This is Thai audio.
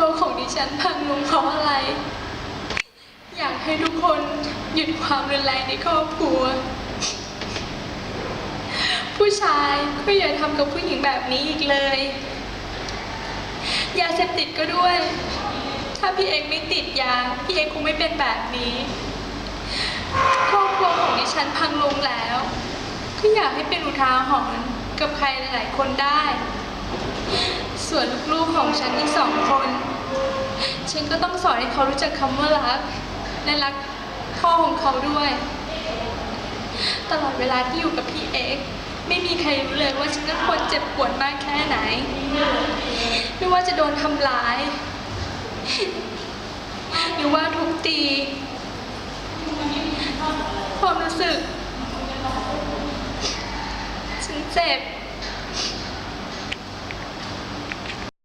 ครัวของดิฉันพังลงเพราะอะไร อยากให้ทุกคนหยุดความรุนแรงในครอบครัว ผู้ชายก็อย่าทำกับผู้หญิงแบบนี้อีกเลย ยาเสพติดก็ด้วย ถ้าพี่เอกไม่ติดยา พี่เอกคงไม่เป็นแบบนี้ ครอบครัวของดิฉันพังลงแล้ว ก็อยากให้เป็นอุทาหรณ์กับใครหลายๆคนได้ส่วนลูกๆของฉันอีกสองคน ฉันก็ต้องสอนให้เขารู้จักคำว่ารัก และรักพ่อของเขาด้วย ตลอดเวลาที่อยู่กับพี่เอ็กไม่มีใครรู้เลยว่าฉันก็ควรเจ็บปวดมากแค่ไหน ไม่ว่าจะโดนทำร้าย หรือว่าทุบตี ความรู้สึก ฉันเจ็บ